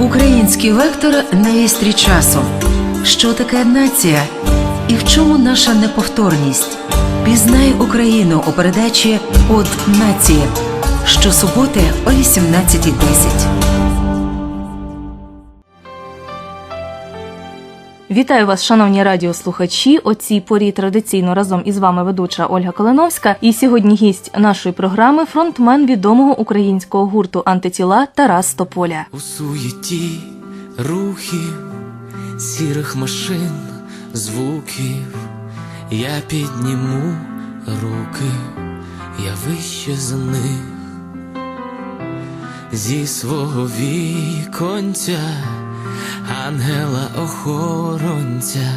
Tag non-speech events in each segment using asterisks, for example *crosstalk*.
Український вектор на вістрі часу. Що таке нація? І в чому наша неповторність? Пізнай Україну у передачі От нації щосуботи о 18.10. Вітаю вас, шановні радіослухачі. О цій порі традиційно разом із вами ведуча Ольга Калиновська. І сьогодні гість нашої програми фронтмен відомого українського гурту антитіла Тарас Тополя. У суєті рухів, сірих машин, звуків, я підніму руки, я вище за них, зі свого віконця, ангела охоронця,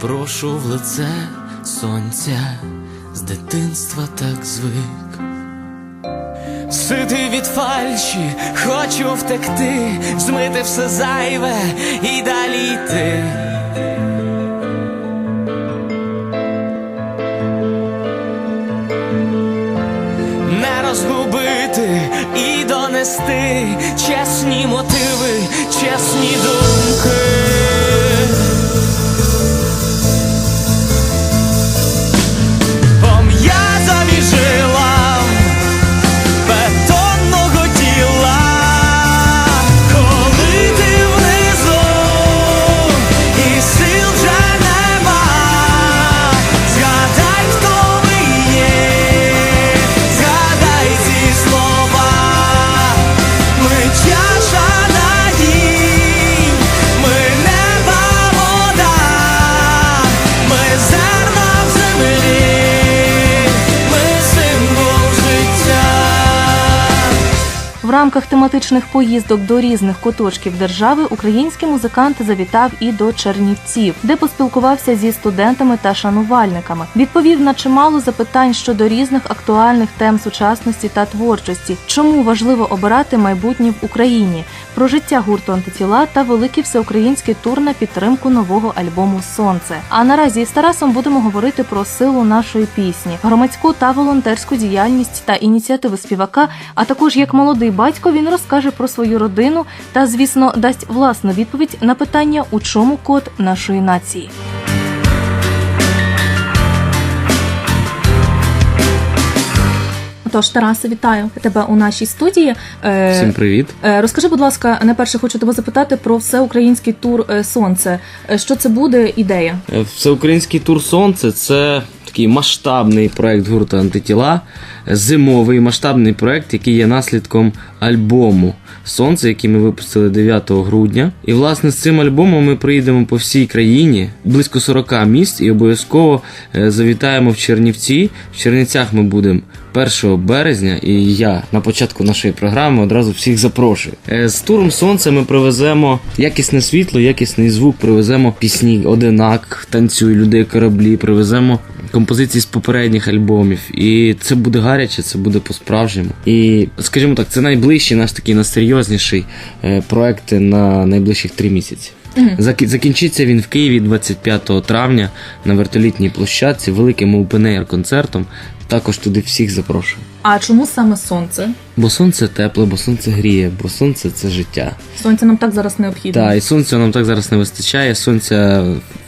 прошу в лице сонця, з дитинства так звик. Ситий від фальші, хочу втекти, змити все зайве і далі йти. Не розгубити і донести чесні мотиви, чесні рамках тематичних поїздок до різних куточків держави український музикант завітав і до Чернівців, де поспілкувався зі студентами та шанувальниками. Відповів на чимало запитань щодо різних актуальних тем сучасності та творчості, чому важливо обирати майбутнє в Україні, про життя гурту антитіла та великий всеукраїнський тур на підтримку нового альбому Сонце. А наразі із Тарасом будемо говорити про силу нашої пісні, громадську та волонтерську діяльність та ініціативи співака. А також як молодий батько він розкаже про свою родину та, звісно, дасть власну відповідь на питання, у чому код нашої нації. Тож, Тарасе, вітаю тебе у нашій студії. Е, Всім привіт. Е, Розкажи, будь ласка, найперше хочу тебе запитати про всеукраїнський тур Сонце. Е, Що це буде ідея? Всеукраїнський тур Сонце це такий масштабний проект гурту антитіла, зимовий масштабний проект, який є наслідком альбому Сонце, який ми випустили 9 грудня. І власне з цим альбомом ми приїдемо по всій країні, близько 40 місць, і обов'язково е, завітаємо в Чернівці. В Чернівцях ми будемо 1 березня, і я на початку нашої програми одразу всіх запрошую. Е, З туром Сонце ми привеземо якісне світло, якісний звук, привеземо пісні Одинак, танцюй, людей кораблі, привеземо композиції з попередніх альбомів. І це буде гаряче, це буде по-справжньому. І скажімо так, це найближчий наш такий найсерйозніший е, проект на найближчих три місяці. Закі- Закінчиться він в Києві 25 травня на вертолітній площадці великим open-air концертом. Також туди всіх запрошую. А чому саме сонце? Бо сонце тепле, бо сонце гріє, бо сонце це життя. Сонце нам так зараз необхідно. Так, і сонця нам так зараз не вистачає. Сонця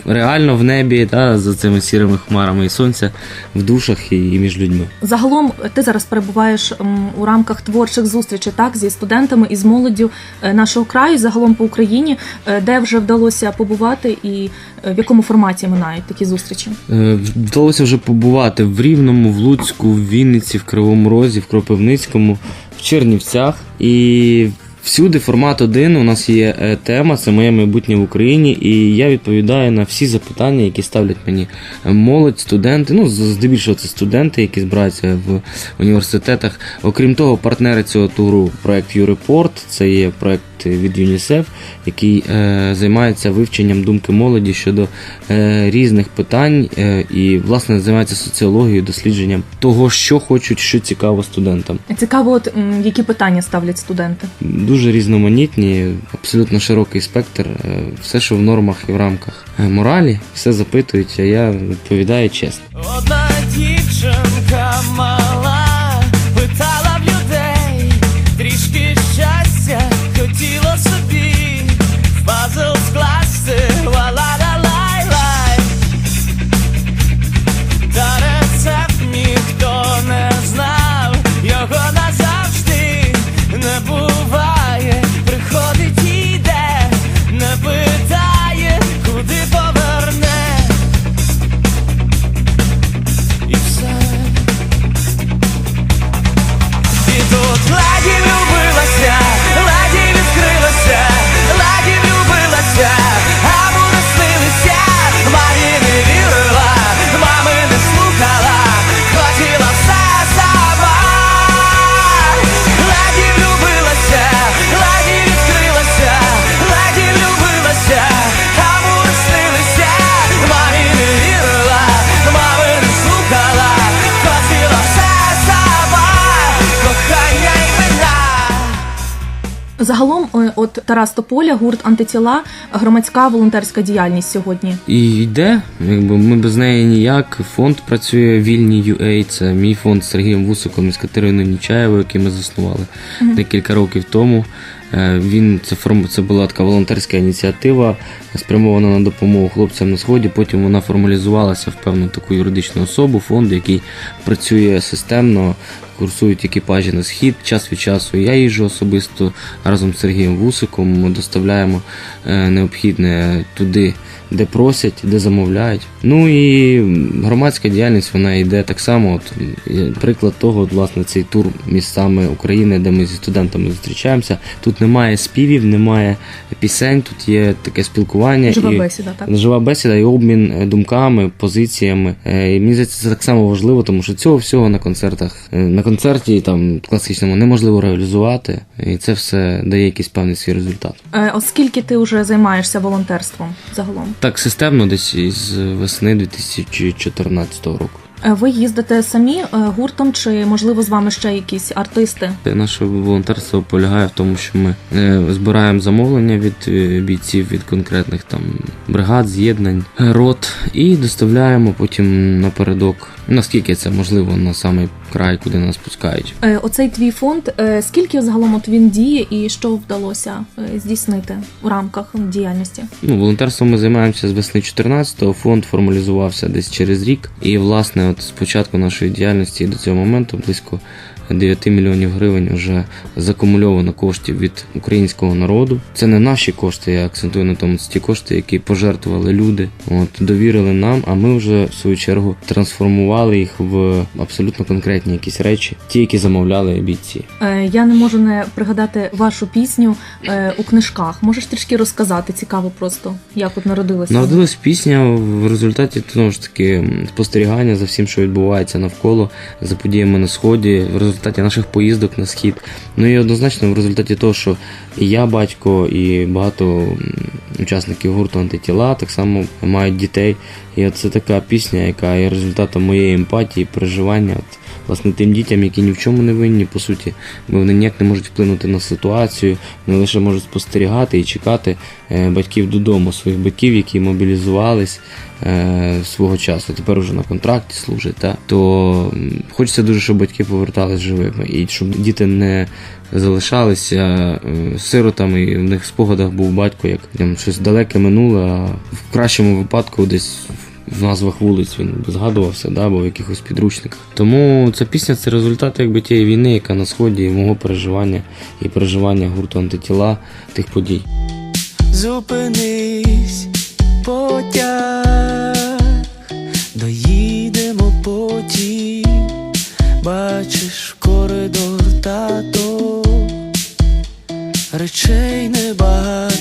реально в небі, та, за цими сірими хмарами, і сонця в душах і, і між людьми. Загалом ти зараз перебуваєш м, у рамках творчих зустрічей так зі студентами і з молоддю е, нашого краю, загалом по Україні, Е, де вже вдалося побувати і е, в якому форматі минають такі зустрічі? Е, Вдалося вже побувати в Рівному, в Луцьку, в Вінниці, в Кривому Розі, в Кропивницькому, в Чернівцях. І всюди формат один. У нас є е, тема, це моє майбутнє в Україні, і я відповідаю на всі запитання, які ставлять мені е, молодь, студенти. Ну, здебільшого це студенти, які збираються в університетах. Окрім того, партнери цього туру проект Юрепорт. це є проект від ЮНІСЕФ, який е, займається вивченням думки молоді щодо е, різних питань е, і, власне, займається соціологією, дослідженням того, що хочуть, що цікаво студентам. Цікаво, от які питання ставлять студенти. Дуже різноманітні, абсолютно широкий спектр, е, все, що в нормах і в рамках е, моралі, все запитують, а я відповідаю чесно. Одна дівчинка мала Загалом, е, от Тарас Тополя, гурт антитіла, громадська волонтерська діяльність сьогодні. І йде, якби ми без неї ніяк. Фонд працює вільні UA, це мій фонд з Сергієм Вусиком і з Катериною Нічаєвою, який ми заснували декілька років тому. Е, Він це форм це була така волонтерська ініціатива, спрямована на допомогу хлопцям на сході. Потім вона формалізувалася в певну таку юридичну особу, фонд, який працює системно, курсують екіпажі на схід час від часу. Я їжджу особисто разом з Сергієм Вусиком. Доставляємо е, необхідне туди, де просять, де замовляють. Ну і громадська діяльність вона йде так само. От приклад того, от, власне, цей тур містами України, де ми зі студентами зустрічаємося. Тут немає співів, немає пісень, тут є таке спілкування Жива і бесіда, так? жива бесіда і обмін е, думками, позиціями. Е, І мені здається, це так само важливо, тому що цього всього на концертах, е, на концерті там класичному неможливо реалізувати, і це все дає якийсь певний свій результат. Оскільки ти вже займаєшся волонтерством загалом? Так системно десь із весни 2014 року. Е, Ви їздите самі е, гуртом, чи можливо з вами ще якісь артисти? Наше волонтерство полягає в тому, що ми е, збираємо замовлення від бійців від конкретних там бригад, з'єднань, рот і доставляємо потім напередок, наскільки це можливо, на самий край, куди нас пускають. Е, Оцей твій фонд, е, скільки загалом от він діє і що вдалося е, здійснити у рамках діяльності? Ну, волонтерством ми займаємося з весни 14-го. Фонд формалізувався десь через рік. І, власне, от з початку нашої діяльності до цього моменту близько 9 мільйонів гривень вже закумульовано коштів від українського народу. Це не наші кошти, я акцентую на тому, це ті кошти, які пожертвували люди, от довірили нам. А ми вже в свою чергу трансформували їх в абсолютно конкретні якісь речі, ті, які замовляли бійці. Е, Я не можу не пригадати вашу пісню е, у книжках. Можеш трішки розказати? Цікаво просто, як от народилася. Народилась пісня в результаті знову ж таки спостерігання за всім, що відбувається навколо, за подіями на сході, в результаті наших поїздок на схід. Ну і однозначно в результаті того, що і я, батько, і багато учасників гурту антитіла так само мають дітей. І це така пісня, яка є результатом моєї емпатії, переживання. От, Власне, тим дітям, які ні в чому не винні, по суті, бо вони ніяк не можуть вплинути на ситуацію, вони лише можуть спостерігати і чекати е, батьків додому, своїх батьків, які мобілізувались е, свого часу, тепер вже на контракті служать. Та? То хочеться дуже, щоб батьки повертались живими, і щоб діти не залишалися е, сиротами, і в них в спогадах був батько, як там, щось далеке минуле, а в кращому випадку десь в назвах вулиць він згадувався, да, або в якихось підручниках. Тому ця пісня це результат якби тієї війни, яка на сході, і мого переживання і переживання гурту антитіла тих подій. Зупинись, потяг, доїдемо потім, бачиш коридор тато, речей не небагато,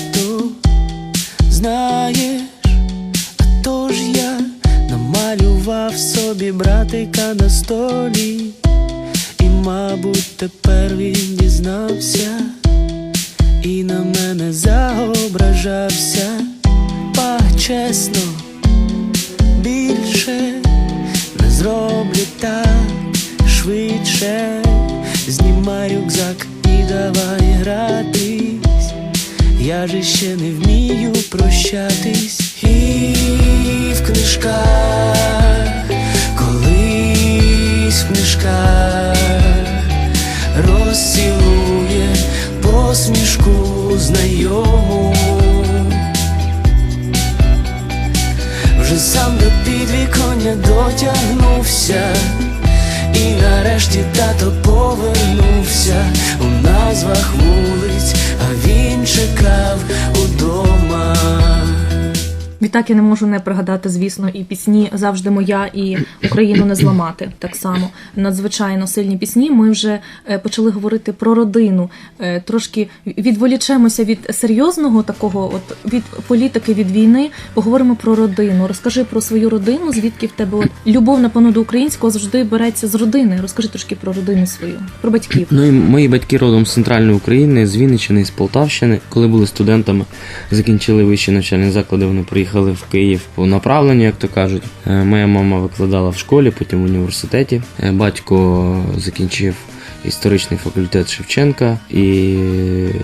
собі братика на столі, і, мабуть, тепер він дізнався і на мене заображався, па чесно, більше не зроблю так швидше, знімай рюкзак і давай гратись, я же ще не вмію прощатись, і в книжках, колись розцілує посмішку знайому. Вже сам до підвіконня дотягнувся, і нарешті тато повернувся у назвах вулиць, а він чекав удома. Відтак я не можу не пригадати, звісно, і пісні завжди моя і Україну не зламати. Так само надзвичайно сильні пісні. Ми вже е, почали говорити про родину. Е, Трошки відволічемося від серйозного такого, от від політики, від війни. Поговоримо про родину. Розкажи про свою родину, звідки в тебе от, любов напевно, до українського завжди береться з родини. Розкажи трошки про родину свою, про батьків. Ну і мої батьки родом з центральної України, з Вінниччини, з Полтавщини. Коли були студентами, закінчили вищі навчальні заклади, вони приїхали в Київ по направленню, як то кажуть. Е, Моя мама викладала в школі, потім в університеті. Е, Батько закінчив історичний факультет Шевченка і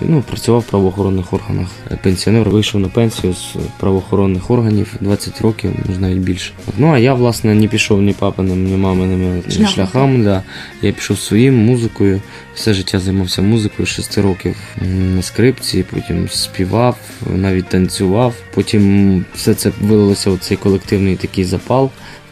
ну, працював в правоохоронних органах. Пенсіонер вийшов на пенсію з правоохоронних органів 20 років, може навіть більше. Ну а я, власне, не пішов ні папиним, ні маминими Шляхом. шляхами. Да. Я пішов своїм музикою. Все життя займався музикою, 6 років на скрипці, потім співав, навіть танцював. Потім все це вилилося в цей колективний такий запал,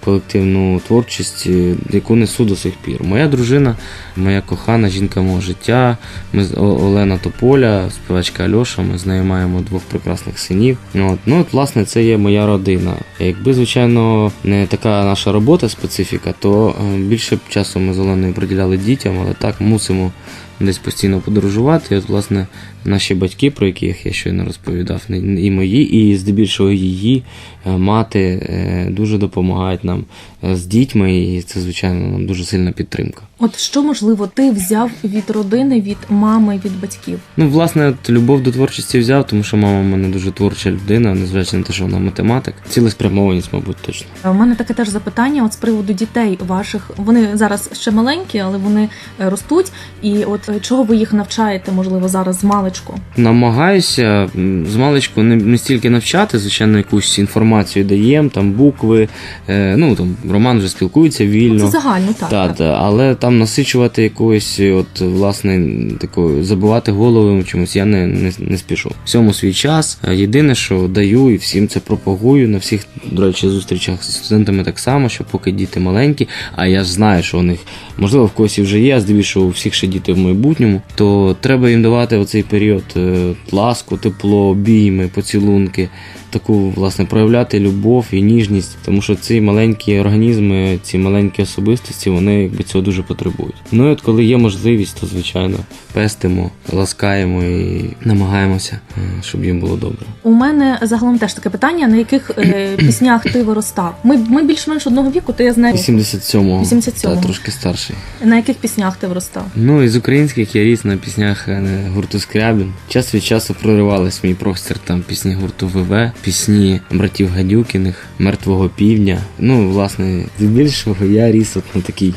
колективну творчість, е, яку несу до сих пір. Моя дружина, моя кохана жінка мого життя, ми з Олена Тополя, співачка Альоша. Ми з нею маємо двох прекрасних синів. От. Ну, от, власне, це є моя родина. Якби, звичайно, не така наша робота, специфіка, то е, більше б часу ми з Оленою приділяли дітям, але так мусимо десь постійно подорожувати. І от, власне, наші батьки, про яких я щойно розповідав, і мої, і здебільшого її е, мати е, дуже допомагають нам е, з дітьми, і це, звичайно, нам дуже сильна підтримка. От що можливо ти взяв від родини, від мами, від батьків? Ну, власне, от любов до творчості взяв, тому що мама в мене дуже творча людина, незважаючи на те, що вона математик. Цілеспрямованість, мабуть, точно. У мене таке теж запитання от з приводу дітей ваших. Вони зараз ще маленькі, але вони ростуть. І от чого ви їх навчаєте, можливо, зараз з маличку? Намагаюся з маличку не, не стільки навчати, звичайно, якусь інформацію даємо, там букви. Е, ну там Роман вже спілкується вільно. Це загально, так. Та, так. та, але там насичувати якоюсь, от власне, такою забивати голову чомусь я не, не, не спішу. Всьому свій час. Єдине, що даю і всім це пропагую на всіх, до речі, зустрічах з студентами так само, що поки діти маленькі, а я ж знаю, що у них можливо в когось вже є, а здебільшого у всіх ще діти в майбутньому, то треба їм давати оцей період е, ласку, тепло, обійми, поцілунки. Таку власне проявляти любов і ніжність, тому що ці маленькі організми, ці маленькі особистості, вони якби цього дуже потребують. Ну і от коли є можливість, то звичайно пестимо, ласкаємо і намагаємося, е, щоб їм було добре. У мене загалом теж таке питання: на яких е, *clears throat* піснях ти виростав? Ми, ми більш-менш одного віку, то я знаю 87-го, 87-го. та трошки старший. на яких піснях ти виростав. Ну із українських я ріс на піснях е, гурту Скрябін. Час від часу проривались мій простір там пісні гурту ВВ, пісні братів Гадюкіних, Мертвого півдня. Ну, власне, здебільшого я ріс от на такий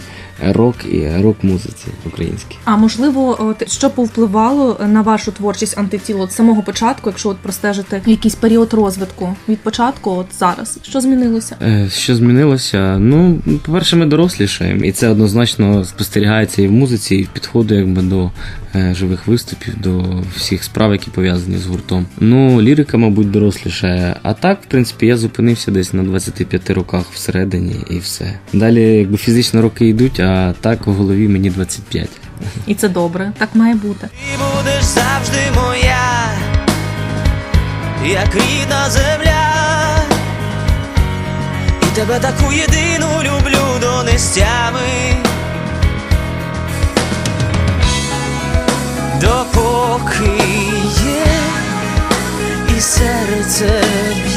рок і рок-музиці українській. А можливо, от що повпливало на вашу творчість антитіло з самого початку, якщо от простежити якийсь період розвитку від початку, от зараз, що змінилося? Е, Що змінилося? Ну, по-перше, ми дорослішаємо, і це однозначно спостерігається і в музиці, і в підходу якби до е, живих виступів, до всіх справ, які пов'язані з гуртом. Ну, лірика, мабуть, дорослішає. А так, в принципі, я зупинився десь на 25 роках всередині і все. Далі, якби фізично роки йдуть, а так в голові мені 25. І це добре, так має бути. Ти будеш завжди моя, як рідна земля, і тебе таку єдину люблю до нестями. Допоки є, і серце б'є,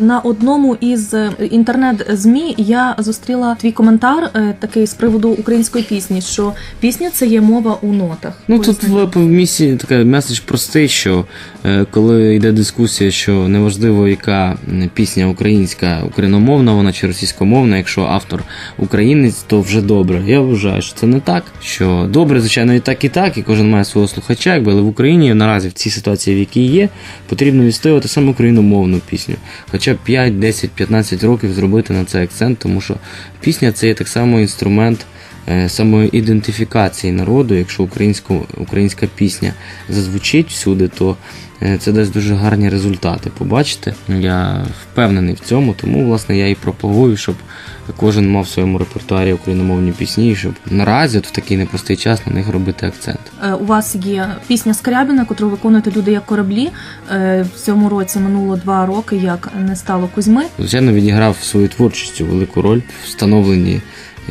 На одному із е, інтернет-змі я зустріла твій коментар е, такий з приводу української пісні, що пісня це є мова у нотах. Ну тут Поясни. в, в місці така меседж простий, що е, коли йде дискусія, що неважливо, яка пісня українська, україномовна вона чи російськомовна, якщо автор українець, то вже добре. Я вважаю, що це не так. Що добре, звичайно, і так, і так, і кожен має свого слухача, якби, але в Україні наразі в цій ситуації, в якій є, потрібно відстоювати саме україномовну пісню. Хоча б 5, 10, 15 років зробити на це акцент, тому що пісня це є так само інструмент самоідентифікації народу. Якщо українську, українська пісня зазвучить всюди, то е, це дасть дуже гарні результати. Побачите, я впевнений в цьому, тому власне я і пропагую, щоб кожен мав в своєму репертуарі україномовні пісні, і щоб наразі от в такий непростий час на них робити акцент. Е, У вас є пісня Скрябіна, яку виконуєте люди як кораблі. Е, В цьому році минуло два роки, як не стало Кузьми. Звичайно, відіграв свою творчістю велику роль в встановленні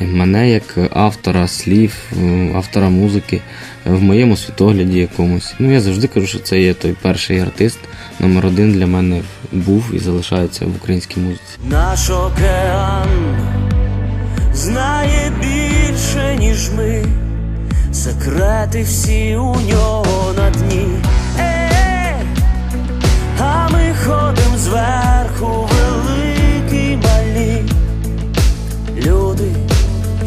мене як автора слів, е, автора музики в моєму світогляді якомусь. Ну я завжди кажу, що це є той перший артист, номер один для мене був і залишається в українській музиці. Наш океан знає більше, ніж ми, секрети всі у нього на дні. Е, а ми ходим зверху, великі малі. Люди,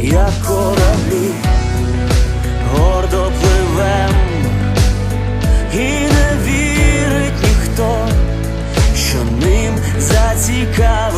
як кораблі, гордо пливем, і не вірить ніхто що ним зацікавило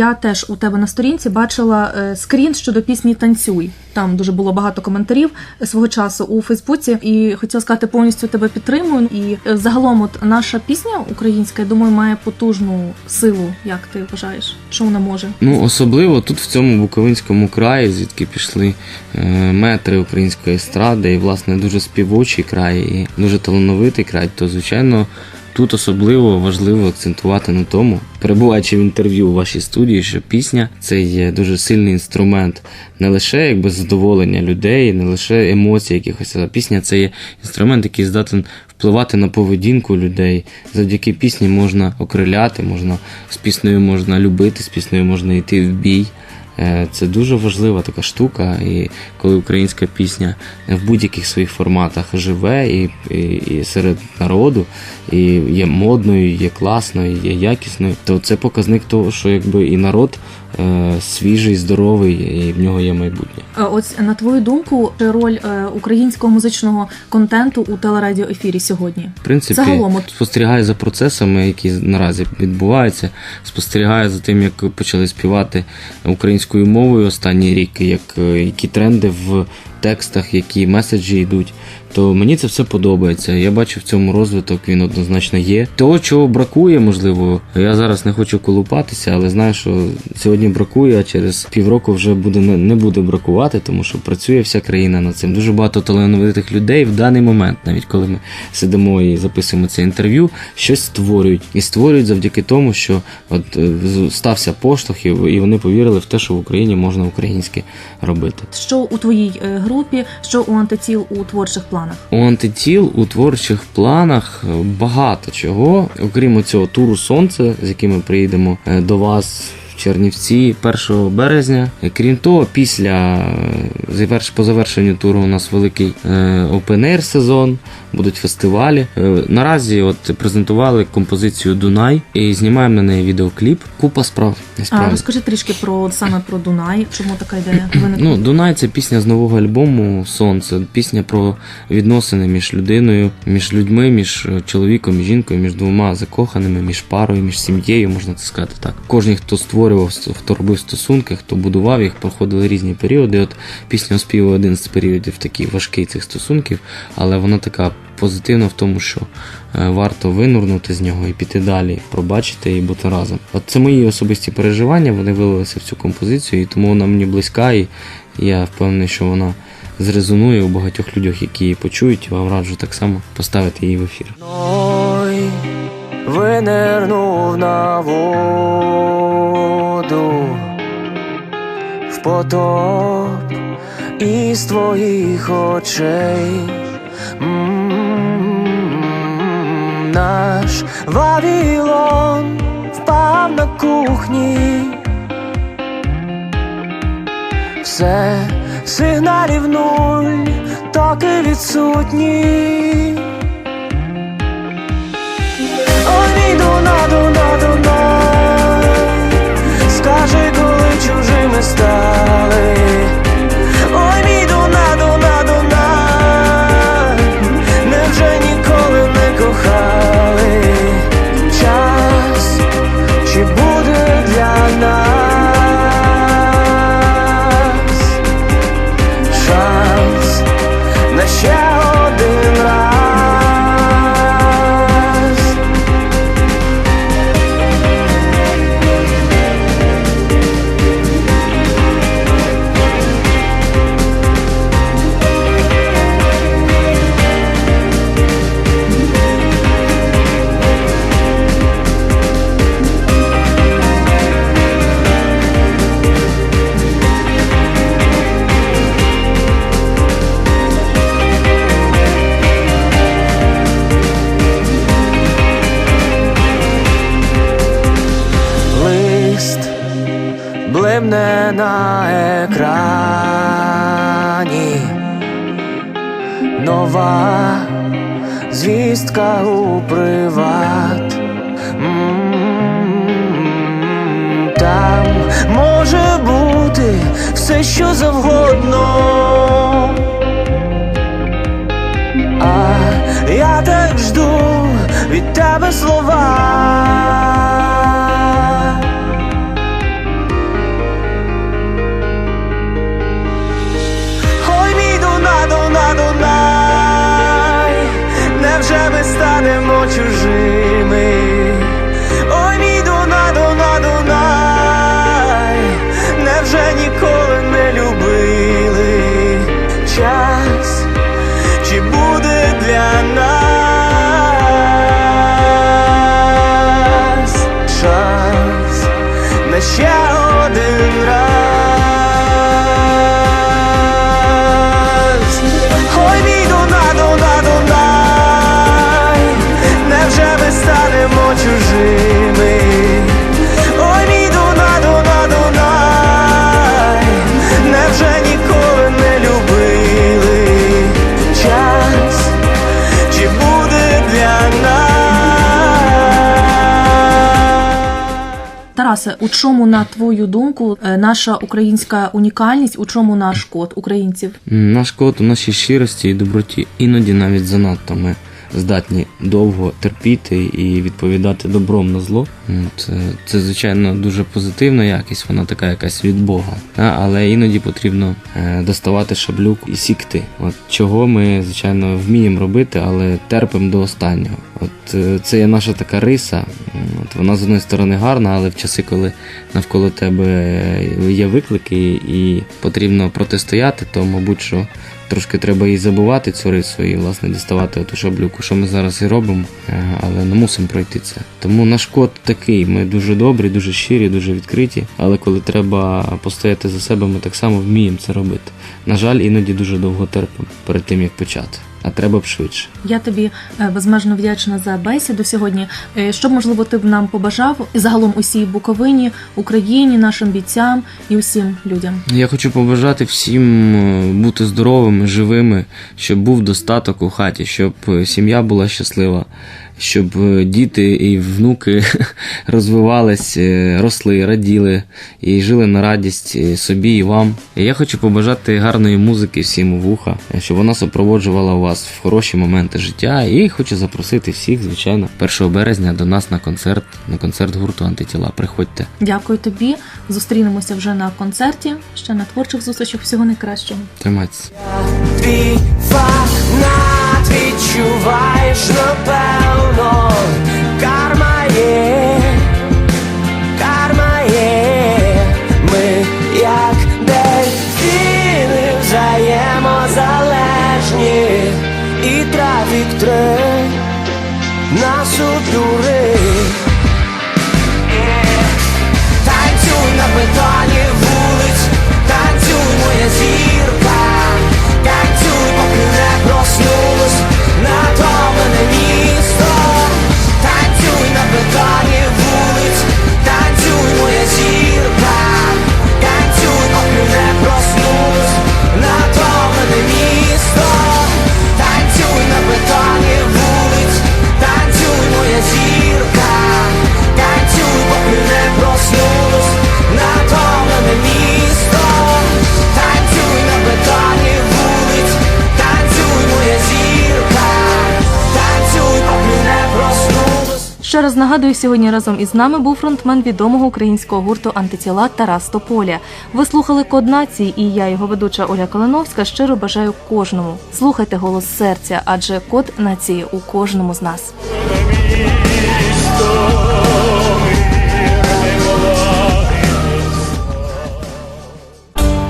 Я теж у тебе на сторінці бачила е, скрін щодо пісні Танцюй. Там дуже було багато коментарів е, свого часу у Фейсбуці, і хотіла сказати, повністю тебе підтримую. І е, загалом, от наша пісня українська, я думаю, має потужну силу. Як ти вважаєш? Що вона може? Ну, особливо тут в цьому Буковинському краї, звідки пішли метри української естради, і власне дуже співочий край, і дуже талановитий край, то звичайно. Тут особливо важливо акцентувати на тому, перебуваючи в інтерв'ю у вашій студії, що пісня це є дуже сильний інструмент не лише якби задоволення людей, не лише емоцій якихось, а пісня це є інструмент, який здатен впливати на поведінку людей. Завдяки пісні можна окриляти, можна з піснею можна любити, з піснею можна йти в бій. Е, Це дуже важлива така штука, і коли українська пісня в будь-яких своїх форматах живе і, і, і серед народу, і є модною, є класною, є якісною, то це показник того, що якби і народ е, свіжий, здоровий, і в нього є майбутнє. Е, Ось на твою думку, роль е, українського музичного контенту у телерадіоефірі сьогодні. В принципі, Загалом, от- спостерігаю за процесами, які наразі відбуваються. Спостерігаю за тим, як почали співати українською мовою останній рік, як, е, які тренди в текстах, які меседжі йдуть. То мені це все подобається. Я бачу в цьому розвиток, він однозначно є. Того, чого бракує, можливо, я зараз не хочу колупатися, але знаю, що сьогодні бракує, а через півроку вже буде не, буде бракувати, тому що працює вся країна над цим. Дуже багато талановитих людей в даний момент, навіть коли ми сидимо і записуємо це інтерв'ю, щось створюють і створюють завдяки тому, що от е, стався поштовх, і і вони повірили в те, що в Україні можна українське робити. Що у твоїй е, групі, що у антитіл у творчих планах? У антитіл у творчих планах е, багато чого, окрім цього туру сонце, з яким ми приїдемо е, до вас. Чернівці 1 березня. Е, Крім того, після е, заверш- по завершенню туру у нас великий open-air сезон, будуть фестивалі. Е, Наразі от презентували композицію Дунай і знімаємо на неї відеокліп. Купа справ. А розкажи трішки про саме про Дунай. Чому така ідея виникла? Ну, Дунай це пісня з нового альбому Сонце. Пісня про відносини між людиною, між людьми, між чоловіком і жінкою, між двома закоханими, між парою, між сім'єю, можна це сказати так. Кожен, хто створював, хто робив стосунки, хто будував їх, проходили різні періоди. От пісня оспівує один з періодів такий важкий цих стосунків, але вона така позитивна в тому, що е, варто винурнути з нього і піти далі, пробачити і бути разом. От це мої особисті переживання, вони вилилися в цю композицію, і тому вона мені близька, і я впевнений, що вона зрезонує у багатьох людях, які її почують, вам раджу так само поставити її в ефір. Винирнув на воду в потоп із твоїх очей. М, Наш Вавилон впав на кухні, все сигналів нуль, токи відсутні. superstar на екрані. Нова звістка у приват. Там може бути все, що завгодно. А я так жду від тебе слова. станемо Тарасе, у чому, на твою думку, е, наша українська унікальність, у чому наш код українців? Наш код у нашій щирості і доброті. Іноді навіть занадто ми здатні довго терпіти і відповідати добром на зло. М, Це, це звичайно, дуже позитивна якість, вона така якась від Бога. Але іноді потрібно е, доставати шаблюк і сікти. От чого ми, звичайно, вміємо робити, але терпимо до останнього. От е, це є наша така риса. От вона з одної сторони гарна, але в часи, коли навколо тебе є виклики і потрібно протистояти, то мабуть, що трошки треба і забувати цю рису, і власне діставати оту шаблюку, що ми зараз і робимо, е, але не мусимо пройти це. Тому наш код такий. Ми дуже добрі, дуже щирі, дуже відкриті. Але коли треба постояти за себе, ми так само вміємо це робити. На жаль, іноді дуже довго терпимо перед тим як почати. А треба б швидше. Я тобі е, безмежно вдячна за бесіду сьогодні. Е, Що б, можливо, ти б нам побажав і загалом усій Буковині, Україні, нашим бійцям і усім людям. Я хочу побажати всім е, бути здоровими, живими, щоб був достаток у хаті, щоб сім'я була щаслива, щоб е, діти і внуки *laughs* розвивались, е, росли, раділи і жили на радість е, собі і вам. І я хочу побажати гарної музики всім у вуха, щоб вона супроводжувала вас в хороші моменти життя. І хочу запросити всіх, звичайно, 1 березня до нас на концерт, на концерт гурту антитіла. Приходьте. Дякую тобі. Зустрінемося вже на концерті, ще на творчих зустрічах. Всього найкращого. Тримайтеся. Фанат відчуваєш, напевно, ще раз нагадую, сьогодні разом із нами був фронтмен відомого українського гурту антитіла Тарас Тополя. Ви слухали код нації, і я, його ведуча Оля Калиновська, щиро бажаю кожному. Слухайте голос серця, адже код нації у кожному з нас.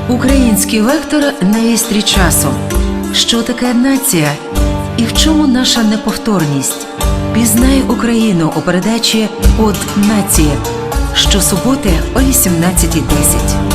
Український вектор на вістрі часу. Що таке нація? І в чому наша неповторність? Пізнай Україну у передачі От нація. Щосуботи о 18.10.